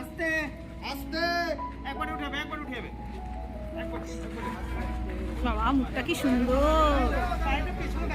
আস্তে আস্তে একবারে উঠাবে একবারে উঠাবে। বাবা মুখটা কি সুন্দর। সাইডে পিছনে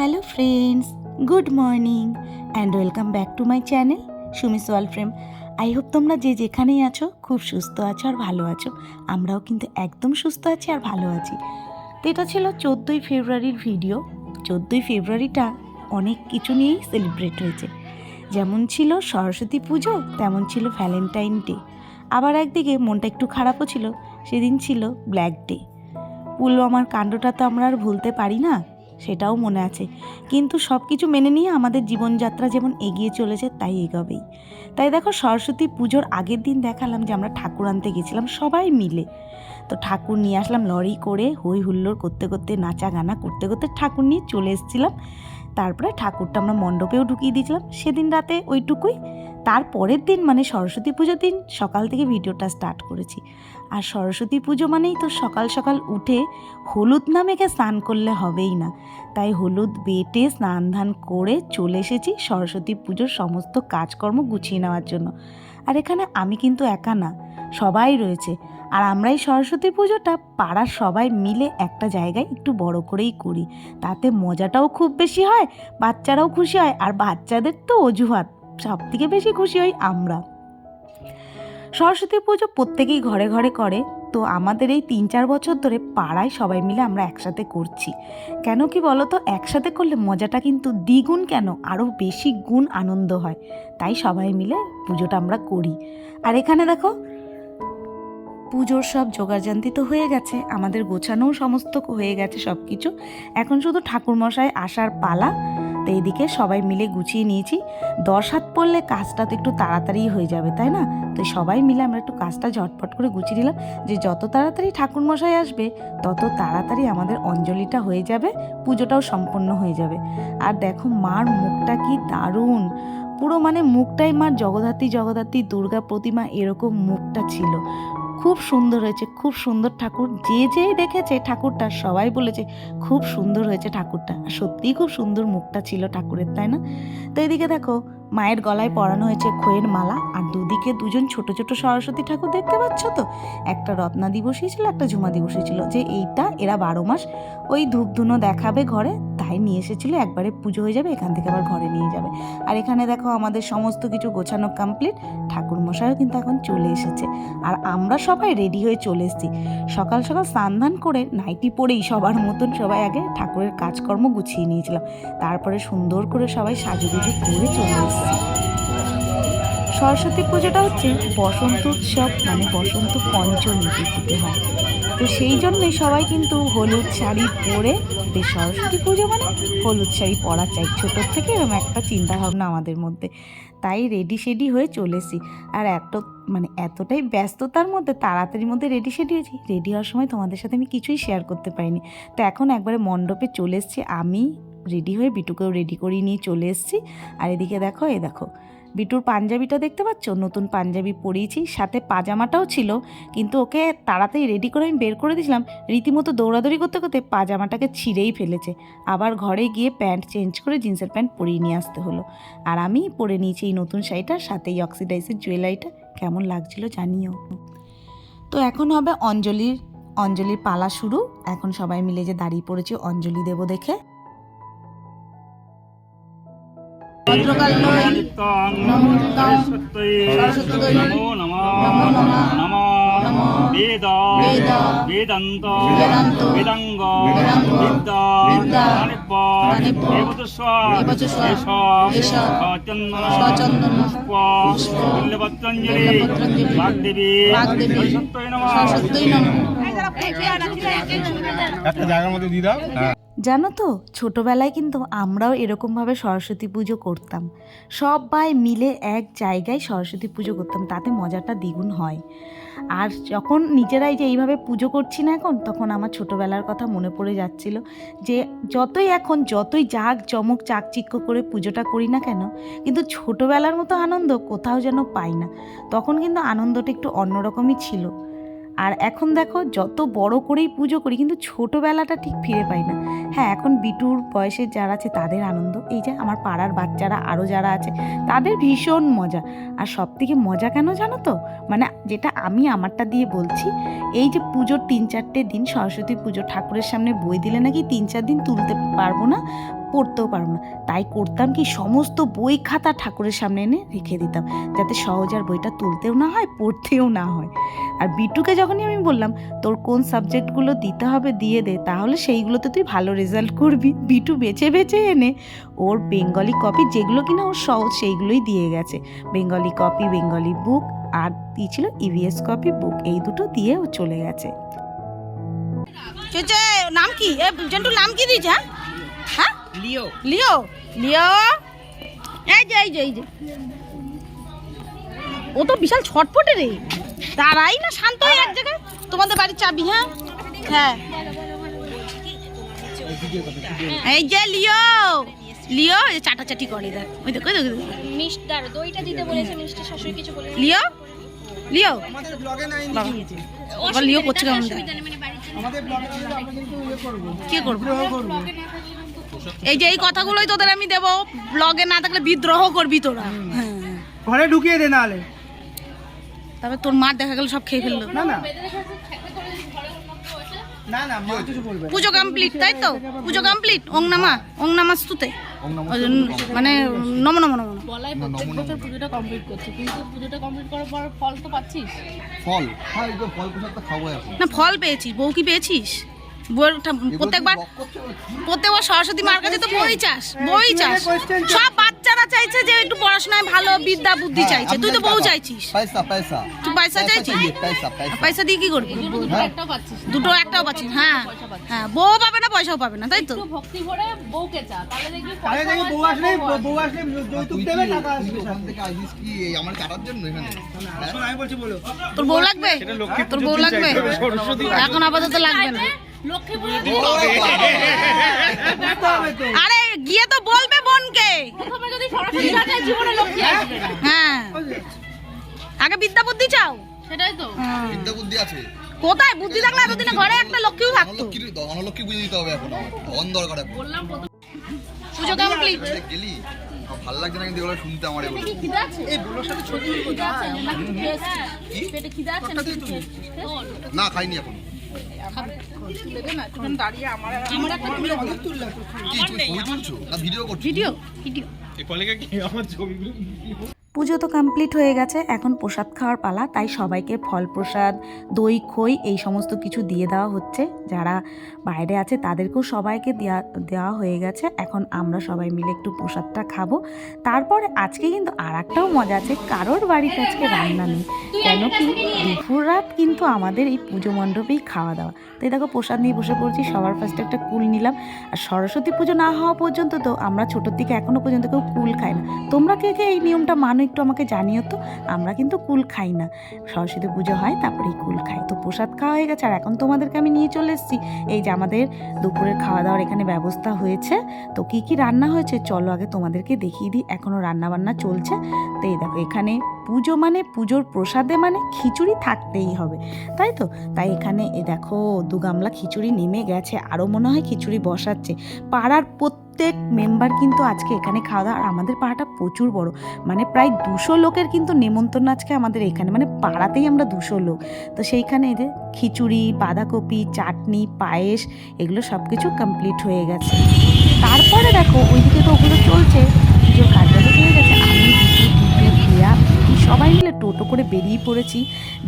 hello friends good morning and welcome back to my channel Sumi সোয়াল ফ্রেম আই হোপ তোমরা যে যেখানেই আছো খুব সুস্থ আছো আর ভালো আছো। আমরাও কিন্তু একদম সুস্থ আছি আর ভালো আছি। তো এটা ছিল চোদ্দোই ফেব্রুয়ারির ভিডিও চোদ্দোই ফেব্রুয়ারিটা অনেক কিছু নিয়েই সেলিব্রেট হয়েছে। যেমন ছিল সরস্বতী পুজো, তেমন ছিল ভ্যালেন্টাইন ডে আবার একদিকে মনটা একটু খারাপও ছিল, সেদিন ছিল ব্ল্যাক ডে পুলওয়ামার কাণ্ডটা তো আমরা আর ভুলতে পারি না। সেটাও মনে আছে। কিন্তু সব কিছু মেনে নিয়ে আমাদের জীবনযাত্রা যেমন এগিয়ে চলেছে, তাই এগোবেই। তাই দেখো, সরস্বতী পুজোর আগের দিন দেখালাম যে আমরা ঠাকুর আনতে গেছিলাম সবাই মিলে। তো ঠাকুর নিয়ে আসলাম লরি করে হই হুল্লোড় করতে করতে নাচা গানা করতে করতে ঠাকুর নিয়ে চলে এসেছিলাম। তারপরে ঠাকুরটা আমরা মণ্ডপেও ঢুকিয়ে দিয়েছিলাম। সেদিন রাতে ওইটুকুই। তার পরের দিন মানে সরস্বতী পুজোর দিন সকাল থেকে ভিডিওটা স্টার্ট করেছি। আর সরস্বতী পুজো মানেই তো সকাল সকাল উঠে হলুদ না মেখে স্নান করলে হবেই না। তাই হলুদ বেটে স্নান ধান করে চলে এসেছি সরস্বতী পুজোর সমস্ত কাজকর্ম গুছিয়ে নেওয়ার জন্য। আর এখানে আমি কিন্তু একা না, সবাই রয়েছে। আর আমরা এই সরস্বতী পুজোটা পাড়ার সবাই মিলে একটা জায়গায় একটু বড় করেই করি। তাতে মজাটাও খুব বেশি হয়, বাচ্চারাও খুশি হয়, আর বাচ্চাদের তো অজুহাত সব থেকে বেশি খুশি হই আমরা। সরস্বতী পুজো প্রত্যেকেই ঘরে ঘরে করে, তো আমাদের এই তিন চার বছর ধরে পাড়ায় সবাই মিলে আমরা একসাথে করছি। কেন কি বলো তো একসাথে করলে মজাটা কিন্তু দ্বিগুণ কেন? আরও বেশি গুণ আনন্দ হয়। তাই সবাই মিলে পুজোটা আমরা করি। আর এখানে দেখো, পুজোর সব জোগাড়জান্তি তো হয়ে গেছে, আমাদের গোছানোও সমস্ত হয়ে গেছে সব কিছু এখন শুধু ঠাকুরমশাই আসার পালা তো এইদিকে সবাই মিলে গুছিয়ে নিয়েছি। দশ হাত পড়লে কাজটা তো একটু তাড়াতাড়ি হয়ে যাবে, তাই না? তো সবাই মিলে আমরা একটু কাজটা ঝটপট করে গুছিয়ে নিলাম যে যত তাড়াতাড়ি ঠাকুরমশাই আসবে, তত তাড়াতাড়ি আমাদের অঞ্জলিটা হয়ে যাবে, পুজোটাও সম্পন্ন হয়ে যাবে। আর দেখো মার মুখটা কি দারুণ! পুরো মানে মুখটাই মার জগদ্ধাত্রী জগদ্ধাত্রী, দুর্গা প্রতিমা এরকম মুখটা ছিল। খুব সুন্দর হয়েছে, খুব সুন্দর ঠাকুর। যে যেই দেখেছে ঠাকুরটা, সবাই বলেছে খুব সুন্দর হয়েছে ঠাকুরটা। সত্যিই খুব সুন্দর মুখটা ছিল ঠাকুরের, তাই না? তো এদিকে দেখো মায়ের গলায় পরানো হয়েছে খোয়ের মালা, আর দুদিকে দুজন ছোট ছোট সরস্বতী ঠাকুর দেখতে পাচ্ছ তো? একটা রত্নাদি ছিল, একটা ঝুমাদি বসিয়েছিল যে এইটা এরা বারো মাস ওই ধূপধুনো দেখাবে ঘরে, তাই নিয়ে এসেছিল, একবারে পুজো হয়ে যাবে, এখান থেকে আবার ঘরে নিয়ে যাবে। আর এখানে দেখো আমাদের সমস্ত কিছু গোছানো কমপ্লিট ঠাকুর মশাইও কিন্তু এখন চলে এসেছে। আর আমরা সবাই রেডি হয়ে চলে এসেছি। সকাল সকাল স্নান ধান করে নাইটি পরেই সবার মতন সবাই আগে ঠাকুরের কাজকর্ম গুছিয়ে নিয়েছিলাম। তারপরে সুন্দর করে সবাই সাজুগুজু করে চলে এসেছি। সরস্বতী পুজোটা হচ্ছে বসন্ত উৎসব মানে বসন্ত পঞ্চমী তিথিতে হয়। তো সেই জন্যই সবাই কিন্তু হলুদ শাড়ি পরে সরস্বতী পুজো মানে হলুদ শাড়ি পরা চাই ছোটোর থেকে এরকম একটা চিন্তা ভাবনা আমাদের মধ্যে। তাই রেডি শেডি হয়ে চলেছি আর এত মানে এতটাই ব্যস্ততার মধ্যে, তাড়াতাড়ির মধ্যে রেডি শেডি হয়েছি রেডি হওয়ার সময় তোমাদের সাথে আমি কিছুই শেয়ার করতে পারিনি। তো এখন একবারে মণ্ডপে চলে এসেছি আমি রেডি হয়ে বিটুকেও রেডি করিয়ে নিয়ে চলে এসেছি। আর এদিকে দেখো এ দেখো, বিটুর পাঞ্জাবিটা দেখতে পাচ্ছ? নতুন পাঞ্জাবি পরিয়েছি, সাথে পাজামাটাও ছিল, কিন্তু ওকে তাড়াতাড়ি রেডি করে আমি বের করে দিয়েছিলাম। রীতিমতো দৌড়াদৌড়ি করতে করতে পাজামাটাকে ছিঁড়েই ফেলেছে। আবার ঘরে গিয়ে প্যান্ট চেঞ্জ করে জিন্সের প্যান্ট পরিয়ে নিয়ে আসতে হলো। আর আমি পরে নিয়েছি এই নতুন শাড়িটার সাথে এই অক্সিডাইজের জুয়েলারিটা। কেমন লাগছিল জানিও। তো এখন হবে অঞ্জলির অঞ্জলির পালা শুরু। এখন সবাই মিলে যে দাঁড়িয়ে পড়েছে অঞ্জলি দেব দেখে। নমো নমঃ বেদ বেদান্ত বেদাঙ্গ বিদ্যা প্রাণিব্য দেবতস্ব এষ সচন্দন পুষ্প বিল্লপত্রঞ্জলি বাগদেবী সরস্বতী নমঃ একটা জায়গার মধ্যে দিয়ে দাও। জানো তো, ছোটোবেলায় কিন্তু আমরাও এরকমভাবে সরস্বতী পুজো করতাম। সবাই মিলে এক জায়গায় সরস্বতী পুজো করতাম, তাতে মজাটা দ্বিগুণ হয়। আর যখন নিজেরাই যে এইভাবে পুজো করছি না এখন, তখন আমার ছোটোবেলার কথা মনে পড়ে যাচ্ছিল যে, যতই এখন যতই জাক চমক চাকচিক্য করে পুজোটা করি না কেন, কিন্তু ছোটোবেলার মতো আনন্দ কোথাও যেন পাই না। তখন কিন্তু আনন্দটা একটু অন্যরকমই ছিল। আর এখন দেখো যত বড় করেই পুজো করি, কিন্তু ছোটোবেলাটা ঠিক ফিরে পাই না। হ্যাঁ এখন বিটুর বয়সের যারা আছে তাদের আনন্দ। এই যে আমার পাড়ার বাচ্চারা আরও যারা আছে, তাদের ভীষণ মজা। আর সব থেকে মজা কেন জানো তো? মানে যেটা আমি আমারটা দিয়ে বলছি, এই যে পুজোর তিন চারটে দিন, সরস্বতী পুজো, ঠাকুরের সামনে বই দিলে নাকি তিন চার দিন তুলতে পারব না? পড়তেও পারব না। তাই করতাম কি, সমস্ত বই খাতা ঠাকুরের সামনে এনে রেখে দিতাম, যাতে সহজ আর বইটা তুলতেও না হয়, পড়তেও না হয়। আর বিটুকে যখনই আমি বললাম, তোর কোন সাবজেক্টগুলো দিতে হবে, দিয়ে দে, তাহলে সেইগুলোতে তুই ভালো রেজাল্ট করবি। বিটু বেছে বেছে এনে ওর বেঙ্গলি কপি যেগুলো কিনা ওর সহজ সেইগুলোই দিয়ে গেছে। বেঙ্গলি কপি বেঙ্গলি বুক আর দিয়েছিল ইভিএস কপি বুক এই দুটো দিয়ে ও চলে গেছে। নাম কি? জন্টু নাম কি দিয়েছে হ্যাঁ? লিও। লিও? লিও? এই যে এই যে এই যে। ও তো বিশাল ছটপটে রে। দাঁড়াই না শান্ত হয়ে এক জায়গায়? তোমাদের বাড়ির চাবি হ্যাঁ? হ্যাঁ। এই যে লিও। লিও চাটাচাটি করে দেখ। ওই দেখো দেখো, ওই দেখো। মিষ্টি দাঁড়ো দইটা দিতে বলেছে মিষ্টি শাশুড়ি কিছু বলে লিও? লিও? লিও করছে কেমন দেখ কে করব? এই যে এই কথাগুলোই তোদের আমি দেবো। ব্লগে না থাকলে বিদ্রোহ করবি তোরা। হ্যাঁ ঘরে ঢুকিয়ে দে নালে তবে তোর মার দেখা গেল সব খেয়ে ফেলল। না না। না না মা কিছু বলবে না। পুজো কমপ্লিট তাই তো? পুজো কমপ্লিট ওং নামা ওং নামা স্তুতে মানে নম নম নম। বলাই প্রত্যেক বছর পুজোটা কমপ্লিট করছে কিন্তু পুজোটা কমপ্লিট করার পর ফল তো পাচ্ছিস? ফল? হ্যাঁ তো ফল প্রসাদ তো খাব এখন। না ফল পেয়েছিস। বউ কি পেয়েছিস? বইয়ের প্রত্যেকবার প্রত্যেকবার সরস্বতী মার কাছে তো বই চাস বই চাস। সব বাচ্চারা চাইছে যে একটু পড়াশোনায় ভালো বিদ্যা বুদ্ধি চাইছে। তুই তো বউ চাইছিস। তুই পয়সা চাইছিস? পয়সা দিয়ে কি করবি? দুটো একটাও পাচ্ছিস হ্যাঁ। হ্যাঁ বউ পাবে না পয়সাও পাবে না তাই তো? তোর বউ লাগবে? তোর বউ লাগবে? এখন আপাতত লাগবে না। বুঝতে হবে। তো। আরে গিয়ে তো বলবে বোনকে। হ্যাঁ আগে বিদ্যা বুদ্ধি চাও? সেটাই তো। বিদ্যা বুদ্ধি আছে। কোথায়? বুদ্ধি থাকলে এতদিনে ঘরে একটা লক্ষ্মীও থাকতো। অনলক্ষ্মী বুঝে দিতে হবে এখন। অন দরকার বললাম পুজো কমপ্লিট গেলি? আমার ভালো লাগছে না কিন্তু এগুলো শুনতে আমার এগুলো। খিদে আছে? এই বলোর সাথে ছবি খিদে আছে? নাকি পেটে খিদে আছে? নাকি খেয়ে এসেছিস? না খাইনি এখন। ছবি ভিডিও করছ ভিডিও? ভিডিও। আমার ছবিগুলো পুজো তো কমপ্লিট হয়ে গেছে, এখন প্রসাদ খাওয়ার পালা, তাই সবাইকে ফল প্রসাদ, দই, খই এই সমস্ত কিছু দিয়ে দেওয়া হচ্ছে। যারা বাইরে আছে তাদেরকেও সবাইকে দেওয়া দেওয়া হয়ে গেছে, এখন আমরা সবাই মিলে একটু প্রসাদটা খাব। তারপরে আজকে কিন্তু আর একটাও মজা আছে, কারোর বাড়িতে আজকে রান্না নেই, কেন কি দুপুর রাত কিন্তু আমাদের এই পুজো মণ্ডপেই খাওয়া দাওয়া। তাই দেখো প্রসাদ নিয়ে বসে পড়ছি, সবার ফার্স্টে একটা কুল নিলাম, আর সরস্বতী পুজো না হওয়া পর্যন্ত তো আমরা ছোটোর থেকে এখনও পর্যন্ত কেউ কুল খাই না। তোমরা কে কে এই নিয়মটা মানো একটু আমাকে জানিও তো, আমরা কিন্তু কুল খাই না। সরস্বতী পুজো হয়, তারপরেই কুল খাই। তো প্রসাদ খাওয়া হয়ে গেছে, আর এখন তোমাদেরকে আমি নিয়ে চলে এসেছি। এই যে আমাদের দুপুরের খাওয়া দাওয়ার এখানে ব্যবস্থা হয়েছে। তো কি কি রান্না হয়েছে চলো আগে তোমাদেরকে দেখিয়ে দিই। এখনও রান্না বান্না চলছে। তো এই দেখো, এখানে পুজো মানে পুজোর প্রসাদে মানে খিচুড়ি থাকতেই হবে। তাই তো? তাই এখানে এ দেখো, দু গামলা খিচুড়ি নেমে গেছে। আরও মনে হয় খিচুড়ি বসাচ্ছে। পাড়ার প্রত্যেক প্রত্যেক মেম্বার কিন্তু আজকে এখানে খাওয়া দাওয়া, আর আমাদের পাড়াটা প্রচুর বড়। মানে প্রায় দুশো লোকের কিন্তু নেমন্তন্ন আজকে আমাদের এখানে। মানে পাড়াতেই আমরা দুশো লোক। তো সেইখানে এদের খিচুড়ি, বাঁধাকপি, চাটনি, পায়েস, এগুলো সব কিছু কমপ্লিট হয়ে গেছে। তারপরে দেখো, ওইদিকে তো ওগুলো চলছে। পুজোর কাজবাজও হয়ে গেছে। আমি সবাই মিলে টোটো করে বেরিয়ে পড়েছি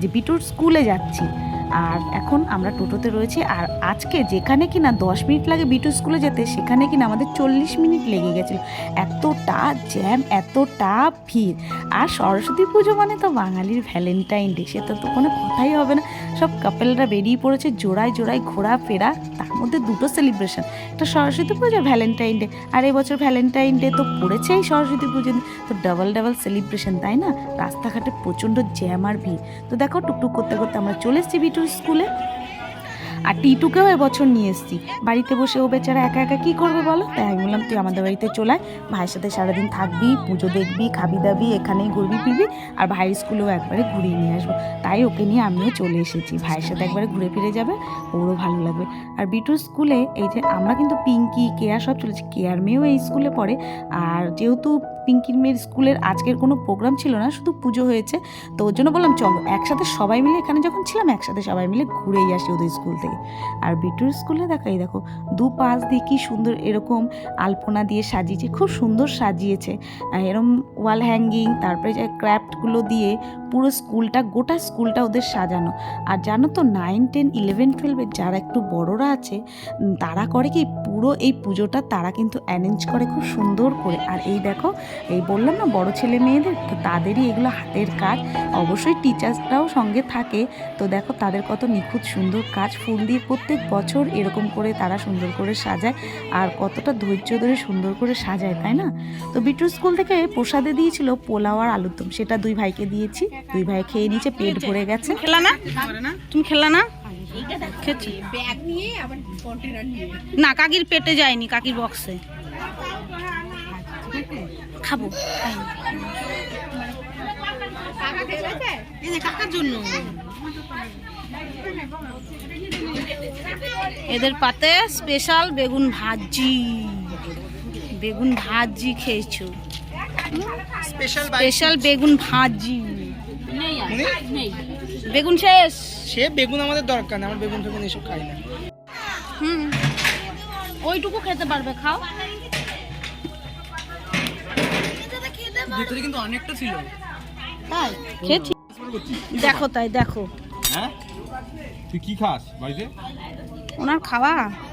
যে বিটুর স্কুলে যাচ্ছি। আর এখন আমরা টোটোতে রয়েছি। আর আজকে যেখানে কিনা দশ মিনিট লাগে বিটু স্কুলে যেতে, সেখানে কিনা আমাদের চল্লিশ মিনিট লেগে গেছিল। এতটা জ্যাম এতটা ভিড়। আর সরস্বতী পুজো মানে তো বাঙালির ভ্যালেন্টাইন ডে সেটা তো কোনো কথাই হবে না। সব কাপেলরা বেরিয়ে পড়েছে জোড়ায় জোড়ায় ঘোরা ফেরা তার মধ্যে দুটো সেলিব্রেশন একটা সরস্বতী পুজো ভ্যালেন্টাইন ডে আর এবছর ভ্যালেন্টাইন ডে তো পড়েছেই সরস্বতী পুজো তো ডাবল ডাবল সেলিব্রেশন তাই না? রাস্তাঘাটে প্রচণ্ড জ্যাম আর ভিড়। তো দেখো, টুকটুক করতে করতে আমরা চলে এসেছি বিটুর স্কুলে? আর টিটুকেও এবছর নিয়ে এসেছি। বাড়িতে বসে ও বেচারা একা একা কী করবে বলো? তাই আমি বললাম, তুই আমাদের বাড়িতে চলায় ভাইয়ের সাথে সারাদিন থাকবি, পুজো দেখবি, খাবি দাবি, এখানেই ঘুরবি, ফিরবি, আর ভাইয়ের স্কুলেও একবারে ঘুরিয়ে নিয়ে আসব। তাই ওকে নিয়ে আমিও চলে এসেছি। ভাইয়ের সাথে একবারে ঘুরে ফিরে যাবে, ওরও ভালো লাগবে। আর বিটুর স্কুলে এই যে আমরা কিন্তু পিঙ্কি, কেয়া সব চলেছি। কেয়ার মেয়েও এই স্কুলে পড়ে। আর যেহেতু পিঙ্কির মেয়ের স্কুলের আজকের কোনো প্রোগ্রাম ছিল না, শুধু পুজো হয়েছে। তো ওর জন্য বললাম, চলো, একসাথে সবাই মিলে এখানে যখন ছিলাম, একসাথে সবাই মিলে ঘুরেই আসি ওদের স্কুল থেকে। আর বিটুর স্কুলে দেখাই দেখো, দু পাশ দিয়ে কী সুন্দর এরকম আলপনা দিয়ে সাজিয়েছে, খুব সুন্দর সাজিয়েছে। এরম ওয়াল হ্যাঙ্গিং তারপরে যে ক্র্যাফটগুলো দিয়ে পুরো স্কুলটা, গোটা স্কুলটা ওদের সাজানো। আর জানো তো নাইন টেন ইলেভেন টুয়েলভের যারা একটু বড়রা আছে তারা করে কি, পুরো এই পুজোটা তারা কিন্তু অ্যারেঞ্জ করে খুব সুন্দর করে। আর এই দেখো, এই বললাম না, বড় ছেলে মেয়েদের, তো তাদেরই এগুলো হাতের কাজ। অবশ্যই টিচার্সরাও সঙ্গে থাকে। তো দেখো, তাদের কত নিখুঁত সুন্দর কাজ। ফুল দিয়ে প্রত্যেক বছর এরকম করে তারা সুন্দর করে সাজায়। আর কতটা ধৈর্য ধরে সুন্দর করে সাজায়, তাই না? তো বিটু স্কুল থেকে প্রসাদে দিয়েছিল পোলাও আর আলুর দম সেটা দুই ভাইকে দিয়েছি। দুই ভাই খেয়ে নিয়েছে পেট ভরে গেছে। খেলা না? তুমি খেলা না? না কাকির পেটে যায়নি কাকির বক্সে খাব। এদের পাতে স্পেশাল বেগুন ভাজি। বেগুন ভাজি খেয়েছো। স্পেশাল স্পেশাল বেগুন ভাজি। বেগুন শেষ? সে বেগুন আমাদের দরকার না আমার বেগুন ফেগুন এসব খাই না। হুম। ওইটুকু খেতে পারবে খাও। ভিতরে কিন্তু অনেকটা ছিল। তাই? খেয়েছি। দেখো তাই দেখো। হ্যাঁ? তুই কি খাস বাড়িতে? ওনার খাওয়া?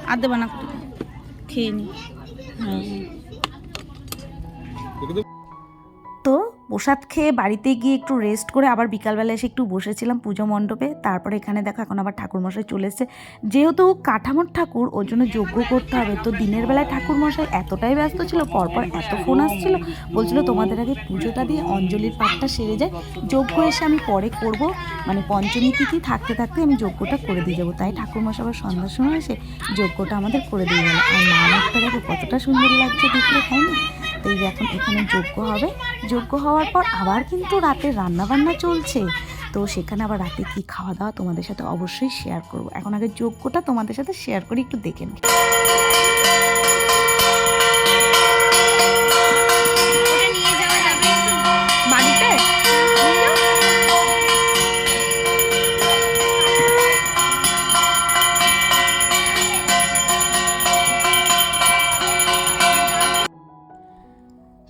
আর দেবে না খেয়ে নি। তো প্রসাদ খেয়ে বাড়িতে গিয়ে একটু রেস্ট করে আবার বিকালবেলা এসে একটু বসেছিলাম পুজো মণ্ডপে। তারপরে এখানে দেখো এখন আবার ঠাকুরমশাই চলে এসেছে। যেহেতু কাঠামোর ঠাকুর, ওর জন্য যজ্ঞ করতে হবে। তো দিনের বেলায় ঠাকুরমশাই এতটাই ব্যস্ত ছিল, পরপর এত ফোন আসছিল, বলছিল তোমাদের আগে পুজোটা দিয়ে অঞ্জলির পাঠটা সেরে যায়। যজ্ঞ এসে আমি পরে করব। মানে পঞ্চমী তিথি থাকতে থাকতে আমি যজ্ঞটা করে দিয়ে যাব। তাই ঠাকুরমশাই আবার সন্ধ্যার সময় এসে যজ্ঞটা আমাদের করে দিয়ে গেল। আর নামকটা দেখো কতটা সুন্দর লাগছে দেখলে, তাই না? এই এখন এখানে যোগ্য হবে। যোগ্য হওয়ার পর আবার কিন্তু রাতে রান্না বান্না চলছে। তো সেখানে আবার রাতে কি খাওয়া দাওয়া তোমাদের সাথে অবশ্যই শেয়ার করব। এখন আগে যোগ্যটা তোমাদের সাথে শেয়ার করি একটু দেখে নিই।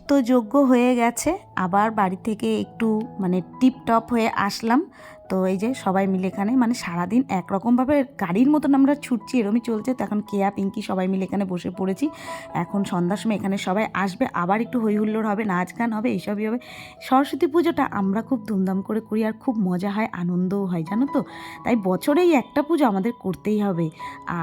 তো যোগ্য হয়ে গেছে। আবার বাড়ি থেকে একটু মানে টিপ টপ হয়ে আসলাম। তো এই যে সবাই মিলে এখানে মানে সারাদিন একরকমভাবে গাড়ির মতন আমরা ছুটছি, এরমই চলছে। তো এখন কেয়া, পিঙ্কি সবাই মিলে এখানে বসে পড়েছি। এখন সন্ধ্যার সময় এখানে সবাই আসবে। আবার একটু হই হুল্লোড় হবে, নাচ গান হবে, এইসবই হবে। সরস্বতী পুজোটা আমরা খুব ধুমধাম করে করি আর খুব মজা হয়, আনন্দও হয়, জানো তো? তাই বছরেই একটা পুজো আমাদের করতেই হবে।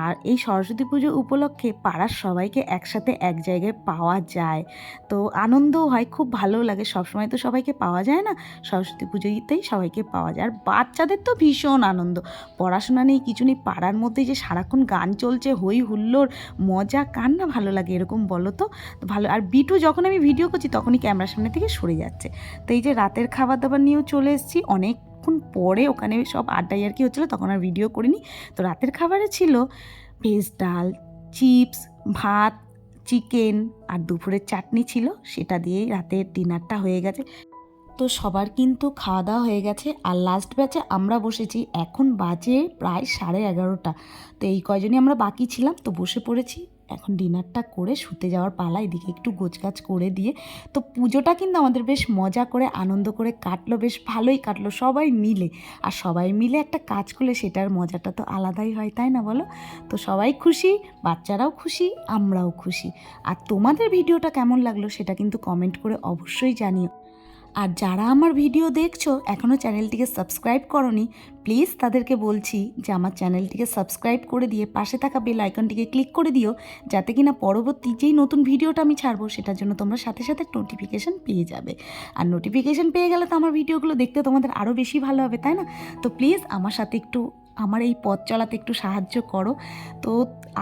আর এই সরস্বতী পুজো উপলক্ষে পাড়ার সবাইকে একসাথে এক জায়গায় পাওয়া যায়। তো আনন্দও হয়, খুব ভালো লাগে সবসময় তো সবাইকে পাওয়া যায় না। সরস্বতী পুজোতেই সবাইকে পাওয়া যায়। আর বাচ্চাদের তো ভীষণ আনন্দ। পড়াশোনা নেই, কিছু নেই। পাড়ার মধ্যে যে সারাক্ষণ গান চলছে হই হুল্লোড়, মজা, কার না ভালো লাগে এরকম বলো তো? ভালো। আর বিটু যখন আমি ভিডিও করছি, তখনই ক্যামেরার সামনে থেকে সরে যাচ্ছে। তো এই যে রাতের খাবার দাবার নিয়েও চলে এসেছি। অনেকক্ষণ পরে ওখানে সব আড্ডাই আর কি হচ্ছিল, তখন আর ভিডিও করিনি। তো রাতের খাবারে ছিল ভেজ ডাল, চিপস, ভাত চিকেন আর দুপুরের চাটনি ছিল, সেটা দিয়েই রাতের ডিনারটা হয়ে গেছে। তো সবার কিন্তু খাওয়া দাওয়া হয়ে গেছে আর লাস্ট ব্যাচে আমরা বসেছি। এখন বাজে প্রায় সাড়ে এগারোটা। তো এই কয়জনই আমরা বাকি ছিলাম, তো বসে পড়েছি। এখন ডিনারটা করে শুতে যাওয়ার পালা, এদিকে একটু গোছগাছ করে দিয়ে। তো পুজোটা কিন্তু আমাদের বেশ মজা করে, আনন্দ করে কাটলো, বেশ ভালোই কাটলো সবাই মিলে। আর সবাই মিলে একটা কাজ করলে সেটার মজাটা তো আলাদাই হয়, তাই না বলো? তো সবাই খুশি, বাচ্চারাও খুশি, আমরাও খুশি। আর তোমাদের ভিডিওটা কেমন লাগল সেটা কিন্তু কমেন্ট করে অবশ্যই জানিও। আর যারা আমার ভিডিও দেখছ এখনও চ্যানেলটিকে সাবস্ক্রাইব করনি, প্লিজ তাদেরকে বলছি যে আমার চ্যানেলটিকে সাবস্ক্রাইব করে দিয়ে পাশে থাকা বেল আইকনটিকে ক্লিক করে দিও, যাতে কি না পরবর্তী যেই নতুন ভিডিওটা আমি ছাড়বো, সেটার জন্য তোমরা সাথে সাথে নোটিফিকেশান পেয়ে যাবে। আর নোটিফিকেশান পেয়ে গেলে তো আমার ভিডিওগুলো দেখতে তোমাদের আরও বেশি ভালো হবে, তাই না? তো প্লিজ আমার সাথে একটু আমার এই পথ চলাতে একটু সাহায্য করো। তো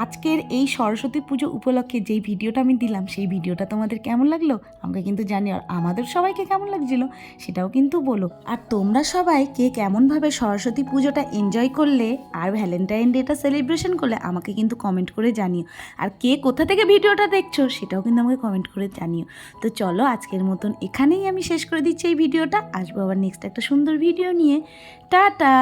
আজকের এই সরস্বতী পুজো উপলক্ষে যেই ভিডিওটা আমি দিলাম, সেই ভিডিওটা তোমাদের কেমন লাগল? আমাকে কিন্তু জানি আর আমাদের সবাইকে কেমন লাগছিল, সেটাও কিন্তু বলো। আর তোমরা সবাই কে কেমনভাবে সরস্বতী পুজোটা এনজয় করলে আর ভ্যালেন্টাইন ডেটা সেলিব্রেশন করলে, আমাকে কিন্তু কমেন্ট করে জানিও। আর কে কোথা থেকে ভিডিওটা দেখছ, সেটাও কিন্তু আমাকে কমেন্ট করে জানিও। তো চলো, আজকের মতন এখানেই আমি শেষ করে দিচ্ছি এই ভিডিওটা। আসব আবার নেক্সট একটা সুন্দর ভিডিও নিয়ে। টাটা!